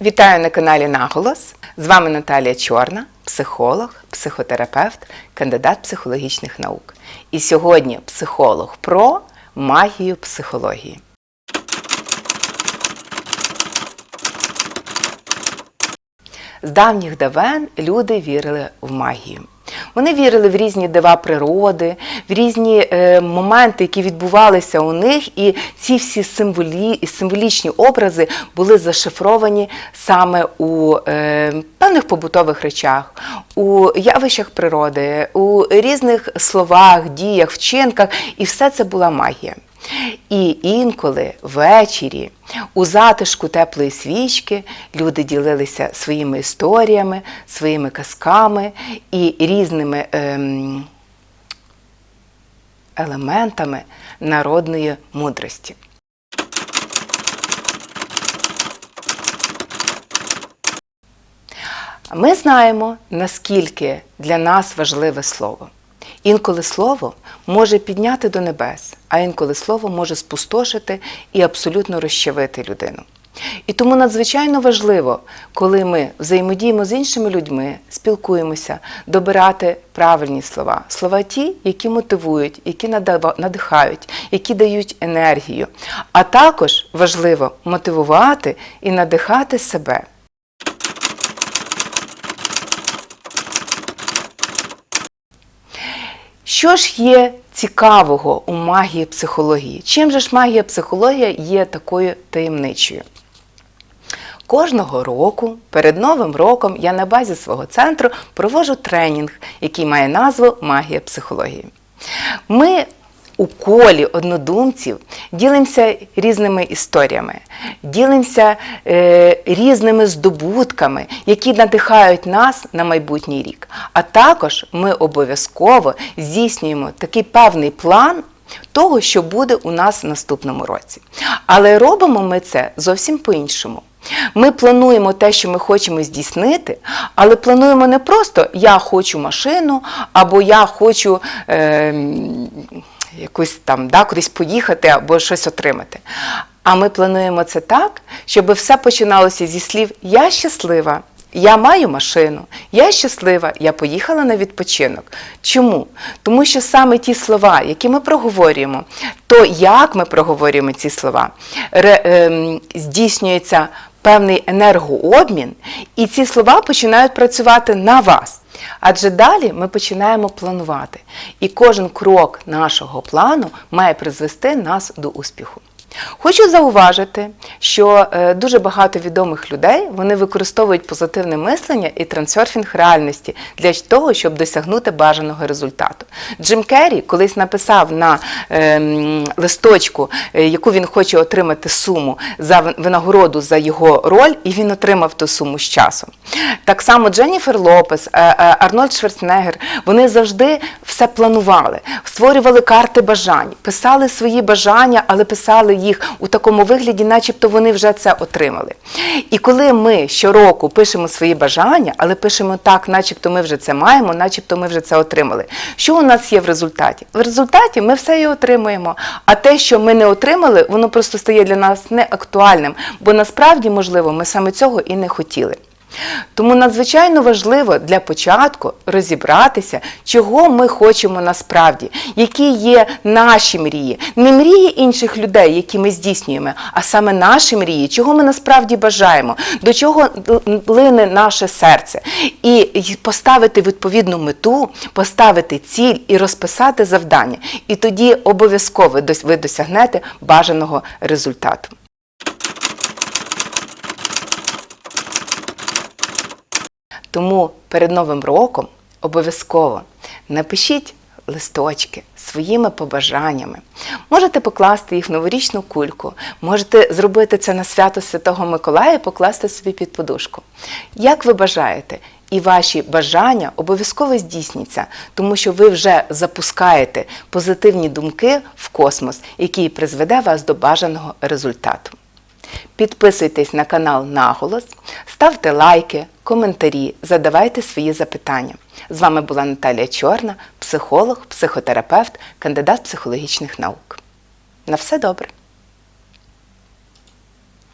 Вітаю на каналі Наголос. З вами Наталія Чорна, психолог, психотерапевт, кандидат психологічних наук. І сьогодні психолог про магію психології. З давніх давен люди вірили в магію. Вони вірили в різні дива природи, в різні е, моменти, які відбувалися у них, і ці всі символі, символічні образи були зашифровані саме у е, певних побутових речах, у явищах природи, у різних словах, діях, вчинках, і все це була магія. І інколи ввечері у затишку теплої свічки люди ділилися своїми історіями, своїми казками і різними ем, елементами народної мудрості. Ми знаємо, наскільки для нас важливе слово. Інколи слово може підняти до небес, а інколи слово може спустошити і абсолютно розчавити людину. І тому надзвичайно важливо, коли ми взаємодіємо з іншими людьми, спілкуємося, добирати правильні слова. Слова ті, які мотивують, які надихають, які дають енергію. А також важливо мотивувати і надихати себе. Що ж є цікавого у магії психології? Чим же ж магія психологія є такою таємничою? Кожного року перед Новим роком я на базі свого центру провожу тренінг, який має назву Магія психології. Ми у колі однодумців ділимося різними історіями, ділимося е, різними здобутками, які надихають нас на майбутній рік. А також ми обов'язково здійснюємо такий певний план. Того, що буде у нас в наступному році. Але робимо ми це зовсім по-іншому. Ми плануємо те, що ми хочемо здійснити, але плануємо не просто я хочу машину, або я хочу е, якусь там да, кудись поїхати або щось отримати. А ми плануємо це так, щоб все починалося зі слів Я щаслива. Я маю машину, я щаслива, я поїхала на відпочинок. Чому? Тому що саме ті слова, які ми проговорюємо, то як ми проговорюємо ці слова, ре, ем, здійснюється певний енергообмін, і ці слова починають працювати на вас. Адже далі ми починаємо планувати. І кожен крок нашого плану має призвести нас до успіху. Хочу зауважити, що е, дуже багато відомих людей вони використовують позитивне мислення і трансерфінг реальності для того, щоб досягнути бажаного результату. Джим Керрі колись написав на е, листочку, е, яку він хоче отримати суму за винагороду за його роль, і він отримав ту суму з часом. Так само Дженніфер Лопес, е, Арнольд Шварценеггер, вони завжди все планували, створювали карти бажань, писали свої бажання, але писали їх у такому вигляді, начебто вони вже це отримали. І коли ми щороку пишемо свої бажання, але пишемо так, начебто ми вже це маємо, начебто ми вже це отримали. Що у нас є в результаті? В результаті ми все і отримуємо. А те, що ми не отримали, воно просто стає для нас неактуальним, бо насправді, можливо, ми саме цього і не хотіли. Тому надзвичайно важливо для початку розібратися, чого ми хочемо насправді, які є наші мрії, не мрії інших людей, які ми здійснюємо, а саме наші мрії, чого ми насправді бажаємо, до чого лине наше серце, і поставити відповідну мету, поставити ціль і розписати завдання. І тоді обов'язково ви досягнете бажаного результату. Тому перед Новим роком обов'язково напишіть листочки своїми побажаннями. Можете покласти їх в новорічну кульку, можете зробити це на свято Святого Миколая, і покласти собі під подушку. Як ви бажаєте, і ваші бажання обов'язково здійсняться, тому що ви вже запускаєте позитивні думки в космос, який призведе вас до бажаного результату. Підписуйтесь на канал Наголос, ставте лайки, коментарі, задавайте свої запитання. З вами була Наталія Чорна, психолог, психотерапевт, кандидат психологічних наук. На все добре!